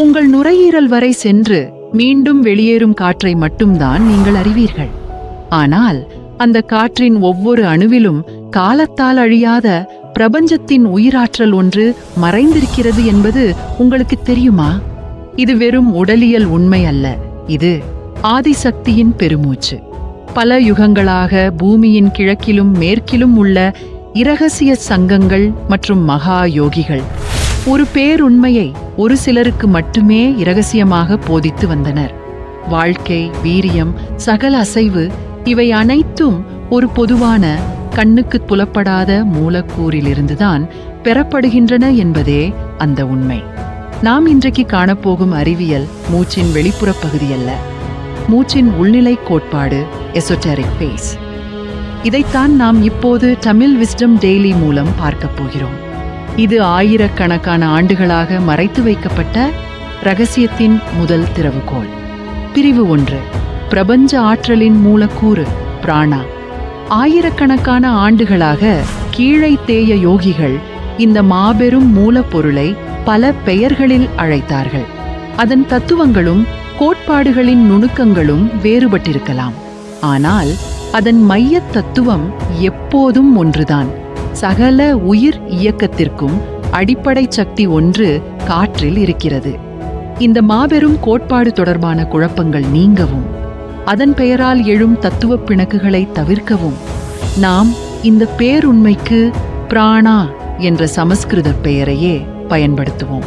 உங்கள் நுரையீரல் வரை சென்று மீண்டும் வெளியேறும் காற்றை மட்டும்தான் நீங்கள் அறிவீர்கள். ஆனால் அந்த காற்றின் ஒவ்வொரு அணுவிலும் காலத்தால் அழியாத பிரபஞ்சத்தின் உயிராற்றல் ஒன்று மறைந்திருக்கிறது என்பது உங்களுக்கு தெரியுமா? இது வெறும் உடலியல் உண்மை அல்ல. இது ஆதிசக்தியின் பெருமூச்சு. பல யுகங்களாக பூமியின் கிழக்கிலும் மேற்கிலும் உள்ள இரகசிய சங்கங்கள் மற்றும் மகா யோகிகள் ஒரு பேருண்மையை ஒரு சிலருக்கு மட்டுமே இரகசியமாக போதித்து வந்தனர். வாழ்க்கை வீரியம் சகல அசைவு இவை அனைத்தும் ஒரு பொதுவான கண்ணுக்கு புலப்படாத மூலக்கூறிலிருந்துதான் பெறப்படுகின்றன என்பதே அந்த உண்மை. நாம் இன்றைக்கு காணப்போகும் அறிவியல் மூச்சின் வெளிப்புற பகுதி அல்ல மூச்சின் உள்நிலை கோட்பாடு எசோட்டரிக் பேஸ் இதைத்தான் நாம் இப்போது தமிழ் விஸ்டம் டெய்லி மூலம் பார்க்கப் போகிறோம். இது ஆயிரக்கணக்கான ஆண்டுகளாக மறைத்து வைக்கப்பட்ட ரகசியத்தின் முதல் திறவுகோள். பிரிவு ஒன்று பிரபஞ்ச ஆற்றலின் மூலக்கூறு பிராணா. ஆயிரக்கணக்கான ஆண்டுகளாக கீழை தேய யோகிகள் இந்த மாபெரும் மூலப்பொருளை பல பெயர்களில் அழைத்தார்கள். அதன் தத்துவங்களும் கோட்பாடுகளின் நுணுக்கங்களும் வேறுபட்டிருக்கலாம். ஆனால் அதன் மையத் தத்துவம் எப்போதும் ஒன்றுதான். சகல உயிர் இயக்கத்திற்கும் அடிப்படை சக்தி ஒன்று காற்றில் இருக்கிறது. இந்த மாபெரும் கோட்பாடு தொடர்பான குழப்பங்கள் நீங்கவும் அதன் பெயரால் எழும் தத்துவ பிணக்குகளை தவிர்க்கவும் நாம் இந்த பேருண்மைக்கு பிராணா என்ற சமஸ்கிருத பெயரையே பயன்படுத்துவோம்.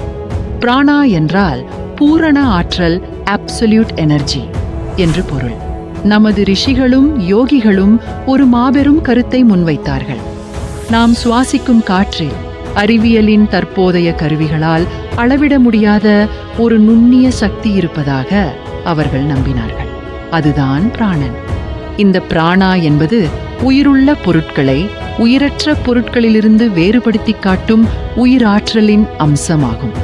பிராணா என்றால் பூரண ஆற்றல் அப்சல்யூட் எனர்ஜி என்று பொருள். நமது ரிஷிகளும் யோகிகளும் ஒரு மாபெரும் கருத்தை முன்வைத்தார்கள். நாம் சுவாசிக்கும் காற்றில் அறிவியலின் தற்போதைய கருவிகளால் அளவிட முடியாத ஒரு நுண்ணிய சக்தி இருப்பதாக அவர்கள் நம்பினார்கள். அதுதான் பிராணன். இந்த பிராணா என்பது உயிருள்ள பொருட்களை உயிரற்ற பொருட்களிலிருந்து வேறுபடுத்தி காட்டும் உயிராற்றலின் அம்சமாகும்.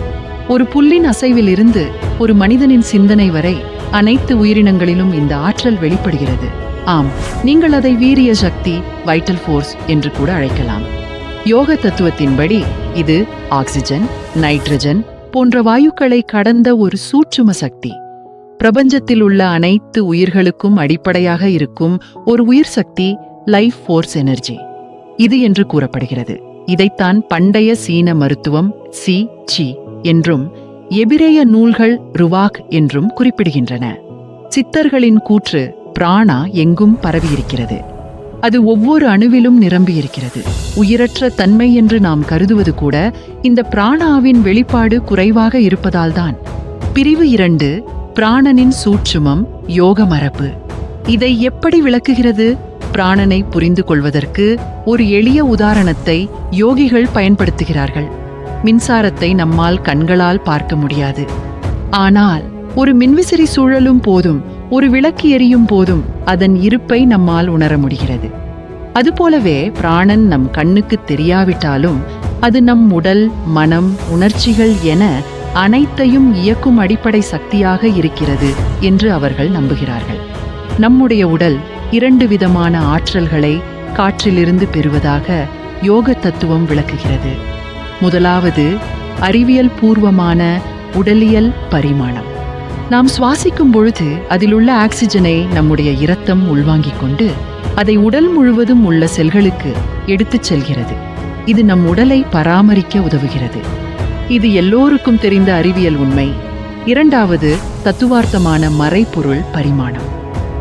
ஒரு புல்லின் அசைவிலிருந்து ஒரு மனிதனின் சிந்தனை வரை அனைத்து உயிரினங்களிலும் இந்த ஆற்றல் வெளிப்படுகிறது. ஆம் நீங்கள் அதை வீரிய சக்தி வைட்டல் ஃபோர்ஸ் என்று கூட அழைக்கலாம். யோக தத்துவத்தின்படி இது ஆக்சிஜன் நைட்ரஜன் போன்ற வாயுக்களை கடந்த ஒரு சூட்சும சக்தி. பிரபஞ்சத்தில் உள்ள அனைத்து உயிர்களுக்கும் அடிப்படையாக இருக்கும் ஒரு உயிர் சக்தி லைஃப் ஃபோர்ஸ் எனர்ஜி இது என்று கூறப்படுகிறது. இதைத்தான் பண்டைய சீன மருத்துவம் சி சி என்றும் எபிரேய நூல்கள் ருவாக் என்றும் குறிப்பிடுகின்றன. சித்தர்களின் கூற்று பிராணா எங்கும் பரவியிருக்கிறது. அது ஒவ்வொரு அணுவிலும் நிரம்பியிருக்கிறது. உயிரற்ற தன்மை என்று நாம் கருதுவது கூட இந்த பிராணாவின் வெளிப்பாடு குறைவாக இருப்பதால்தான். பிரிவு இரண்டு பிராணனின் சூட்சுமம் யோக மரபு இதை எப்படி விளக்குகிறது? பிராணனை புரிந்து கொள்வதற்கு ஒரு எளிய உதாரணத்தை யோகிகள் பயன்படுத்துகிறார்கள். மின்சாரத்தை நம்மால் கண்களால் பார்க்க முடியாது. ஆனால் ஒரு மின்விசிறி சூழலும் போதும் ஒரு விளக்கு எரியும் போதும் அதன் இருப்பை நம்மால் உணர முடிகிறது. அதுபோலவே பிராணன் நம் கண்ணுக்கு தெரியாவிட்டாலும் அது நம் உடல் மனம் உணர்ச்சிகள் என அனைத்தையும் இயக்கும் அடிப்படை சக்தியாக இருக்கிறது என்று அவர்கள் நம்புகிறார்கள். நம்முடைய உடல் இரண்டு விதமான ஆற்றல்களை காற்றிலிருந்து பெறுவதாக யோக தத்துவம் விளக்குகிறது. முதலாவது அறிவியல் பூர்வமான உடலியல் பரிமாணம். நாம் சுவாசிக்கும் பொழுது அதிலுள்ள ஆக்சிஜனை நம்முடைய இரத்தம் உள்வாங்கிக் கொண்டு அதை உடல் முழுவதும் உள்ள செல்களுக்கு எடுத்துச் செல்கிறது. இது நம் உடலை பராமரிக்க உதவுகிறது. இது எல்லோருக்கும் தெரிந்த அறிவியல் உண்மை. இரண்டாவது தத்துவார்த்தமான மறைபொருள் பரிமாணம்.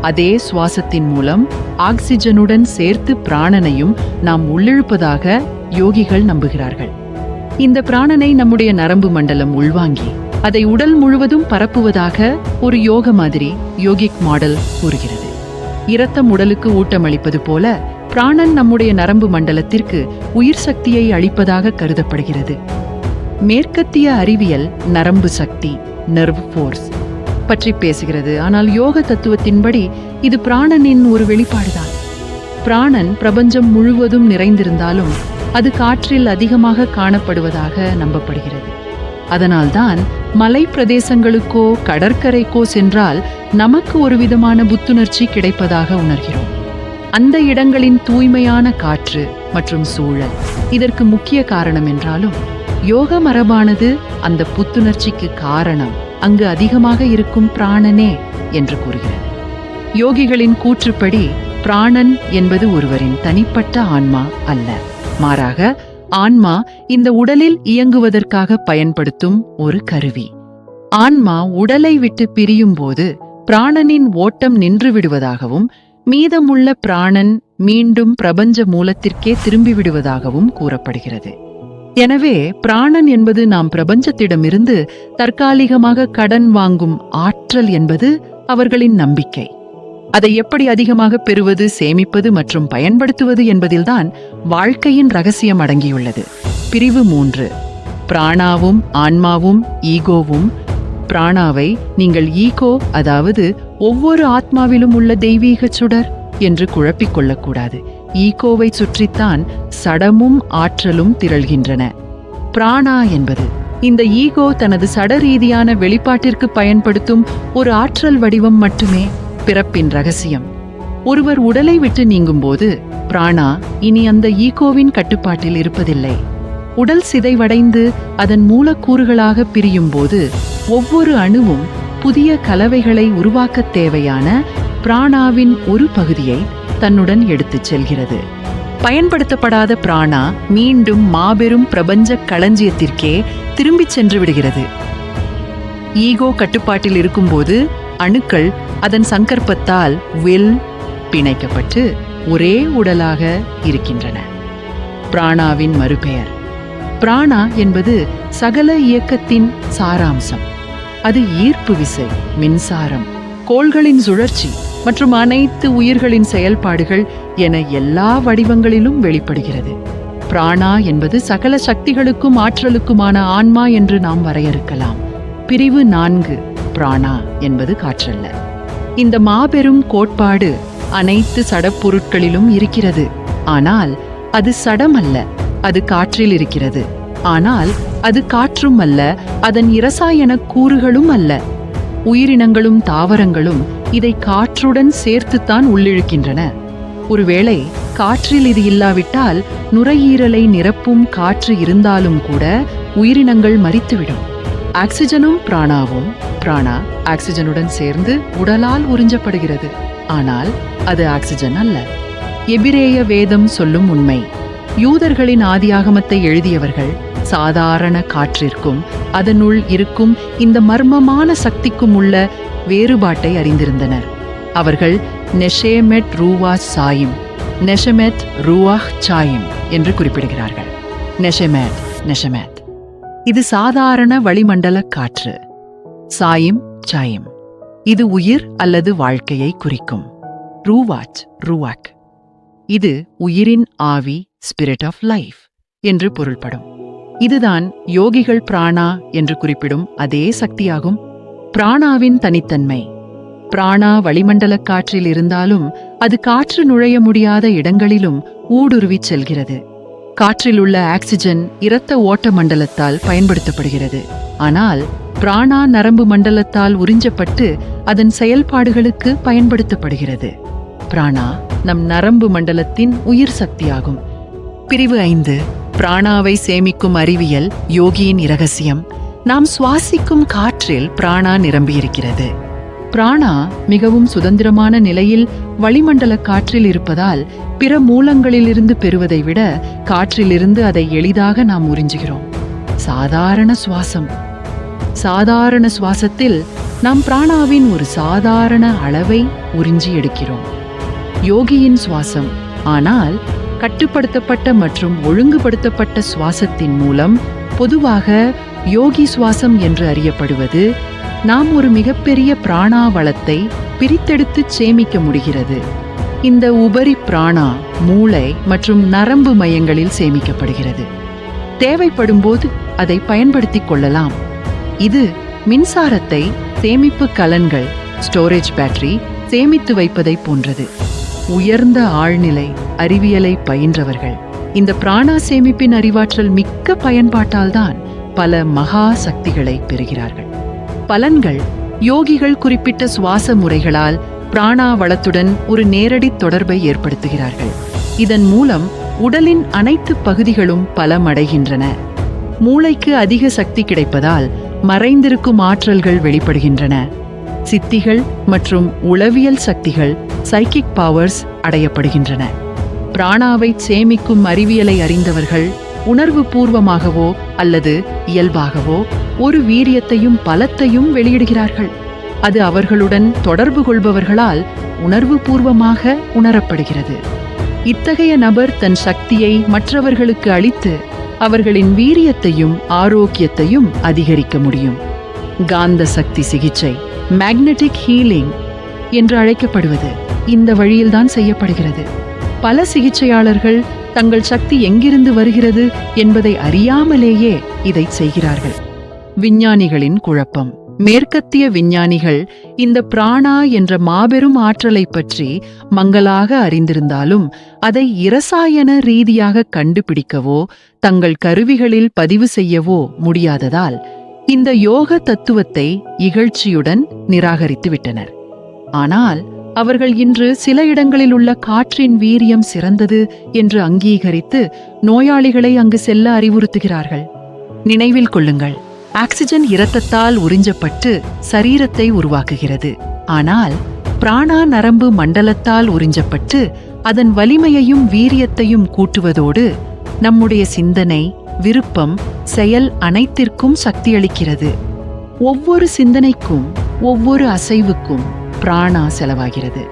அதே சுவாசத்தின் மூலம் ஆக்சிஜனுடன் சேர்த்து பிராணனையும் நாம் உள்ளிழுப்பதாக யோகிகள் நம்புகிறார்கள். இந்த பிராணனை நம்முடைய நரம்பு மண்டலம் உள்வாங்கி அதை உடல் முழுவதும் பரப்புவதாக ஒரு யோக மாதிரி யோகிக் மாடல் கூறுகிறது. இரத்தம் உடலுக்கு ஊட்டமளிப்பது போல பிராணன் நம்முடைய நரம்பு மண்டலத்திற்கு உயிர் சக்தியை அளிப்பதாக கருதப்படுகிறது. மேற்கத்திய அறிவியல் நரம்பு சக்தி நர்வ் ஃபோர்ஸ் பற்றி பேசுகிறது. ஆனால் யோக தத்துவத்தின்படி இது பிராணனின் ஒரு வெளிப்பாடுதான். பிராணன் பிரபஞ்சம் முழுவதும் நிறைந்திருந்தாலும் அது காற்றில் அதிகமாக காணப்படுவதாக நம்பப்படுகிறது. அதனால்தான் மலை பிரதேசங்களுக்கோ கடற்கரைக்கோ சென்றால் நமக்கு ஒரு விதமான புத்துணர்ச்சி கிடைப்பதாக உணர்கிறோம். அந்த இடங்களின் தூய்மையான காற்று மற்றும் சூழல் இதற்கு முக்கிய காரணம் என்றாலும் யோக மரபானது அந்த புத்துணர்ச்சிக்கு காரணம் அங்கு அதிகமாக இருக்கும் பிராணனே என்று கூறுகிறது. யோகிகளின் கூற்றுப்படி பிராணன் என்பது ஒருவரின் தனிப்பட்ட ஆன்மா அல்ல. மாறாக ஆன்மா இந்த உடலில் இயங்குவதற்காக பயன்படுத்தும் ஒரு கருவி. ஆன்மா உடலை விட்டு பிரியும் போது பிராணனின் ஓட்டம் நின்றுவிடுவதாகவும் மீதமுள்ள பிராணன் மீண்டும் பிரபஞ்ச மூலத்திற்கே திரும்பிவிடுவதாகவும் கூறப்படுகிறது. எனவே பிராணன் என்பது நாம் பிரபஞ்சத்திடமிருந்து தற்காலிகமாக கடன் வாங்கும் ஆற்றல் என்பது அவர்களின் நம்பிக்கை. அதை எப்படி அதிகமாக பெறுவது சேமிப்பது மற்றும் பயன்படுத்துவது என்பதில்தான் வாழ்க்கையின் ரகசியம் அடங்கியுள்ளது. பிரிவு மூன்று. பிராணாவும் ஆன்மாவும் ஈகோவும். பிராணாவை நீங்கள் ஈகோ அதாவது ஒவ்வொரு ஆத்மாவிலும் உள்ள தெய்வீக சுடர் என்று குழப்பிக் கொள்ளக்கூடாது. ஈகோவை சுற்றித்தான் சடமும் ஆற்றலும் திரள்கின்றன. பிராணா என்பது இந்த ஈகோ தனது சட ரீதியான வெளிப்பாட்டிற்கு பயன்படுத்தும் ஒரு ஆற்றல் வடிவம் மட்டுமே. பிறப்பின் ரகசியம். ஒருவர் உடலை விட்டு நீங்கும்போது பிராணா இனி அந்த ஈகோவின் கட்டுப்பாட்டில் இருப்பதில்லை. உடல் சிதைவடைந்து அதன் மூலக்கூறுகளாக பிரியும் போது ஒவ்வொரு அணுவும் புதிய கலவைகளை உருவாக்கத் தேவையான பிராணாவின் ஒரு பகுதியை தன்னுடன் எடுத்துச் செல்கிறது. பயன்படுத்தப்படாத பிராணா மீண்டும் மாபெரும் பிரபஞ்ச களஞ்சியத்திற்கே திரும்பிச் சென்று விடுகிறது. ஈகோ கட்டுப்பாட்டில் இருக்கும்போது அணுக்கள் அதன் சங்கற்பத்தால் வில் பிணைக்கப்பட்டு ஒரே உடலாக இருக்கின்றன. பிராணாவின் மறுபெயர். பிராணா என்பது சகல இயக்கத்தின் சாராம்சம். அது ஈர்ப்பு விசை மின்சாரம் கோள்களின் சுழற்சி மற்றும் அனைத்து உயிர்களின் செயல்பாடுகள் என எல்லா வடிவங்களிலும் வெளிப்படுகிறது. பிராணா என்பது சகல சக்திகளுக்கும் ஆற்றலுக்குமான ஆன்மா என்று நாம் வரையறுக்கலாம். பிரிவு நான்கு. பிராணா என்பது காற்றல்ல. இந்த மாபெரும் கோட்பாடு அனைத்து சடப்பொருட்களிலும் இருக்கிறது. ஆனால் அது சடம் அல்ல அது காற்றில் இருக்கிறது. ஆனால் அது காற்றும் அல்ல அதன் இரசாயன கூறுகளும் அல்ல. உயிரினங்களும் தாவரங்களும் இதை காற்றுடன் சேர்த்துத்தான் உள்ளிழுக்கின்றன. ஒருவேளை காற்றில் இது இல்லாவிட்டால் நுரையீரலை நிரப்பும் காற்று இருந்தாலும் கூட உயிரினங்கள் மறித்துவிடும் ஆக்சிஜனும் பிராணாவும் பிராணா ஆக்சிஜனுடன் சேர்ந்து உடலால் உறிஞ்சப்படுகிறது. ஆனால் அது ஆக்சிஜன் அல்ல. எபிரேய வேதம் சொல்லும் உண்மை. யூதர்களின் ஆதியாகமத்தை எழுதியவர்கள் சாதாரண காற்றிற்கும் அதனுள் இருக்கும் இந்த மர்மமான சக்திக்கும் உள்ள வேறுபாட்டை அறிந்திருந்தனர். அவர்கள் நெஷேமெட் ரூவா சாயிம் நெஷமெத் ரூவாஹ் சாயிம் என்று குறிப்பிடுகிறார்கள். நெஷமெத் நெஷமெத் இது சாதாரண வளிமண்டல காற்று. சாயிம் சாயம். இது உயிர் அல்லது வாழ்க்கையை குறிக்கும். ரூவாச் ரூவாக். இது உயிரின் ஆவி ஸ்பிரிட் ஆஃப் லைஃப் என்று பொருள்படும். இதுதான் யோகிகள் பிராணா என்று குறிப்பிடும் அதே சக்தியாகும். பிராணாவின் தனித்தன்மை. பிராணா வளிமண்டல காற்றில் இருந்தாலும் அது காற்று நுழைய முடியாத இடங்களிலும் ஊடுருவிச் செல்கிறது. காற்றில் உள்ள ஆக்சிஜன் இரத்த ஓட்ட மண்டலத்தால் பயன்படுத்தப்படுகிறது. ஆனால் பிராணா நரம்பு மண்டலத்தால் உறிஞ்சப்பட்டு அதன் செயல்பாடுகளுக்கு பயன்படுத்தப்படுகிறது. பிராணா நம் நரம்பு மண்டலத்தின் உயிர் சக்தியாகும். பிரிவு ஐந்து. பிராணாவை சேமிக்கும் அறிவியல் யோகியின் இரகசியம். நாம் சுவாசிக்கும் காற்றில் பிராணா நிரம்பியிருக்கிறது. பிராணா மிகவும் சுதந்திரமான நிலையில் வளிமண்டல காற்றில் இருப்பதால் பிற மூலங்களிலிருந்து பெறுவதை விட காற்றிலிருந்து அதை எளிதாக நாம் உறிஞ்சுகிறோம். சாதாரண சுவாசம். சாதாரண சுவாசத்தில் நாம் பிராணாவின் ஒரு சாதாரண அளவை உறிஞ்சி எடுக்கிறோம். யோகியின் சுவாசம். ஆனால் கட்டுப்படுத்தப்பட்ட மற்றும் ஒழுங்குபடுத்தப்பட்ட சுவாசத்தின் மூலம் பொதுவாக யோகி சுவாசம் என்று அறியப்படுவது நாம் ஒரு மிகப்பெரிய பிராணாவளத்தை பிரித்தெடுத்து சேமிக்க முடிகிறது. இந்த உபரி பிராணா மூளை மற்றும் நரம்பு மையங்களில் சேமிக்கப்படுகிறது. தேவைப்படும்போது அதை பயன்படுத்திக் கொள்ளலாம். இது மின்சாரத்தை சேமிப்பு கலன்கள் ஸ்டோரேஜ் பேட்டரி சேமித்து வைப்பதை போன்றது. உயர்ந்த ஆழ்நிலை அறிவியலை பயின்றவர்கள் இந்த பிராணா சேமிப்பின் அறிவாற்றல் மிக்க பயன்பாட்டால்தான் பல மகா சக்திகளை பெறுகிறார்கள். பலன்கள். யோகிகள் குறிப்பிட்ட சுவாச முறைகளால் பிராணா வளத்துடன் ஒரு நேரடி தொடர்பை ஏற்படுத்துகிறார்கள். இதன் மூலம் உடலின் அனைத்து பகுதிகளும் பலமடைகின்றன. மூளைக்கு அதிக சக்தி கிடைப்பதால் மறைந்திருக்கும் ஆற்றல்கள் வெளிப்படுகின்றன. சித்திகள் மற்றும் உளவியல் சக்திகள் சைக்கிக் பவர்ஸ் அடையப்படுகின்றன. பிராணாவை சேமிக்கும் அறிவியலை அறிந்தவர்கள் உணர்வு பூர்வமாகவோ அல்லது இயல்பாகவோ ஒரு வீரியத்தையும் பலத்தையும் வெளியிடுகிறார்கள். அது அவர்களுடன் தொடர்பு கொள்பவர்களால் உணர்வு பூர்வமாக உணரப்படுகிறது. இத்தகைய நபர் தன் சக்தியை மற்றவர்களுக்கு அளித்து அவர்களின் வீரியத்தையும் ஆரோக்கியத்தையும் அதிகரிக்க முடியும். காந்த சக்தி சிகிச்சை மேக்னெட்டிக் ஹீலிங் என்று அழைக்கப்படுவது இந்த வழியில்தான் செய்யப்படுகிறது. பல சிகிச்சையாளர்கள் தங்கள் சக்தி எங்கிருந்து வருகிறது என்பதை அறியாமலேயே இதை செய்கிறார்கள். விஞ்ஞானிகளின் குழப்பம். மேற்கத்திய விஞ்ஞானிகள் இந்த பிராணா என்ற மாபெரும் ஆற்றலை பற்றி மங்களாக அறிந்திருந்தாலும் அதை இரசாயன ரீதியாக கண்டுபிடிக்கவோ தங்கள் கருவிகளில் பதிவு செய்யவோ முடியாததால் இந்த யோக தத்துவத்தை இகழ்ச்சியுடன் நிராகரித்து விட்டனர் ஆனால் அவர்கள் இன்று சில இடங்களில் உள்ள காற்றின் வீரியம் சிறந்தது என்று அங்கீகரித்து நோயாளிகளை அங்கு செல்ல அறிவுறுத்துகிறார்கள். நினைவில் கொள்ளுங்கள். ஆக்சிஜன் இரத்தத்தால் உறிஞ்சப்பட்டு சரீரத்தை உருவாக்குகிறது. ஆனால் பிராணா நரம்பு மண்டலத்தால் உறிஞ்சப்பட்டு அதன் வலிமையையும் வீரியத்தையும் கூட்டுவதோடு நம்முடைய சிந்தனை விருப்பம் செயல் அனைத்திற்கும் சக்தியளிக்கிறது. ஒவ்வொரு சிந்தனைக்கும் ஒவ்வொரு அசைவுக்கும் பிராணா செலவாகிறது.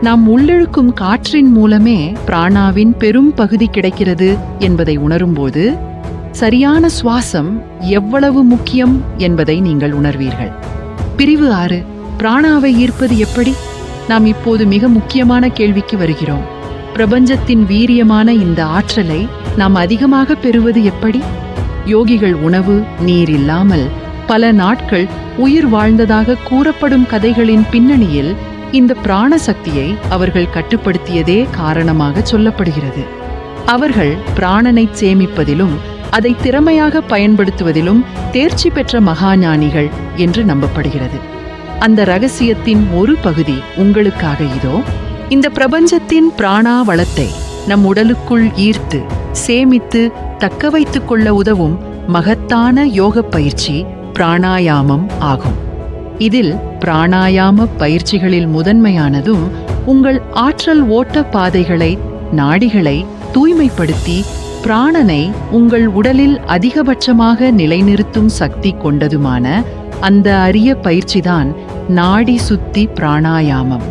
நாம் உள்ளிழுக்கும் காற்றின் மூலமே பிராணாவின் பெரும் பகுதி கிடைக்கிறது என்பதை உணரும்போது சரியான சுவாசம் எவ்வளவு முக்கியம் என்பதை நீங்கள் உணர்வீர்கள். பிரிவு ஆறு பிராணாவை ஈர்ப்பது எப்படி? நாம் இப்போது மிக முக்கியமான கேள்விக்கு வருகிறோம். பிரபஞ்சத்தின் வீரியமான இந்த ஆற்றலை நாம் அதிகமாக பெறுவது எப்படி? யோகிகள் உணவு நீர் இல்லாமல் பல நாட்கள் உயிர் வாழ்ந்ததாக கூறப்படும் கதைகளின் பின்னணியில் இந்த பிராண சக்தியை அவர்கள் கட்டுப்படுத்தியதே காரணமாக சொல்லப்படுகிறது. அவர்கள் பிராணனை சேமிப்பதிலும் அதை திறமையாக பயன்படுத்துவதிலும் தேர்ச்சி பெற்ற மகாஞானிகள் என்று நம்பப்படுகிறது. அந்த ரகசியத்தின் ஒரு பகுதி உங்களுக்காக இதோ. இந்த பிரபஞ்சத்தின் பிராணா வளத்தை நம் உடலுக்குள் ஈர்த்து சேமித்து தக்க வைத்துக் கொள்ள உதவும் மகத்தான யோக பயிற்சி பிராணாயாமம் ஆகும். இதில் பிராணாயாம பயிற்சிகளில் முதன்மையானதும் உங்கள் ஆற்றல் ஓட்ட பாதைகளை நாடிகளை தூய்மைப்படுத்தி பிராணனை உங்கள் உடலில் அதிகபட்சமாக நிலைநிறுத்தும் சக்தி கொண்டதுமான அந்த அரிய பயிற்சிதான் நாடி சுத்தி பிராணாயாமம்.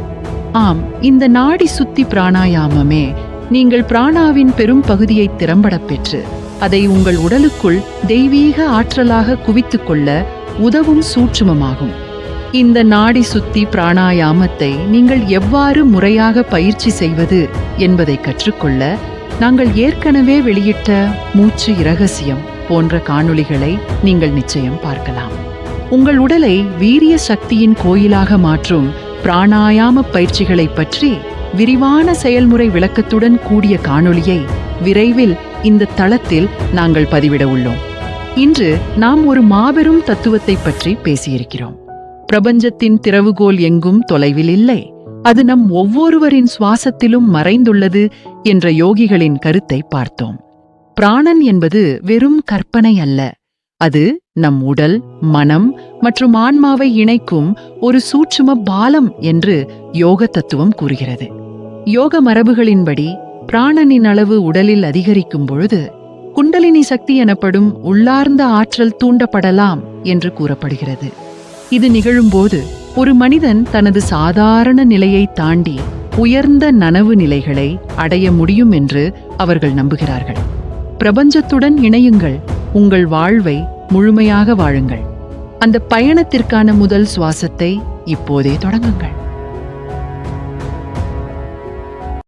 ஆம் இந்த நாடி சுத்தி பிராணாயாமமே நீங்கள் பிராணாவின் பெரும் பகுதியை திறம்பட பெற்று அதை உங்கள் உடலுக்குள் தெய்வீக ஆற்றலாக குவித்துக்கொள்ள உதவும் சூட்சுமமாகும். இந்த நாடி சுத்தி பிராணாயாமத்தை நீங்கள் எவ்வாறு முறையாக பயிற்சி செய்வது என்பதை கற்றுக்கொள்ள நாங்கள் ஏற்கனவே வெளியிட்ட மூச்சு இரகசியம் போன்ற காணொளிகளை நீங்கள் நிச்சயம் பார்க்கலாம். உங்கள் உடலை வீரிய சக்தியின் கோயிலாக மாற்றும் பிராணாயாம பயிற்சிகளை பற்றி விரிவான செயல்முறை விளக்கத்துடன் கூடிய காணொளியை விரைவில் இந்த தளத்தில் நாங்கள் பதிவிட உள்ளோம். இன்று நாம் ஒரு மாபெரும் தத்துவத்தை பற்றி பேசியிருக்கிறோம். பிரபஞ்சத்தின் திறவுகோல் எங்கும் தொலைவில் இல்லை. அது நம் ஒவ்வொருவரின் சுவாசத்திலும் மறைந்துள்ளது என்ற யோகிகளின் கருத்தை பார்த்தோம். பிராணன் என்பது வெறும் கற்பனை அல்ல. அது நம் உடல் மனம் மற்றும் ஆன்மாவை இணைக்கும் ஒரு சூட்சும பாலம் என்று யோக தத்துவம் கூறுகிறது. யோக மரபுகளின்படி பிராணனின் அளவு உடலில் அதிகரிக்கும் பொழுது குண்டலினி சக்தி எனப்படும் உள்ளார்ந்த ஆற்றல் தூண்டப்படலாம் என்று கூறப்படுகிறது. இது நிகழும்போது ஒரு மனிதன் தனது சாதாரண நிலையை தாண்டி உயர்ந்த நனவு நிலைகளை அடைய முடியும் என்று அவர்கள் நம்புகிறார்கள். பிரபஞ்சத்துடன் இணையுங்கள். உங்கள் வாழ்வை முழுமையாக வாழுங்கள். அந்த பயணத்திற்கான முதல் சுவாசத்தை இப்போதே தொடங்குங்கள்.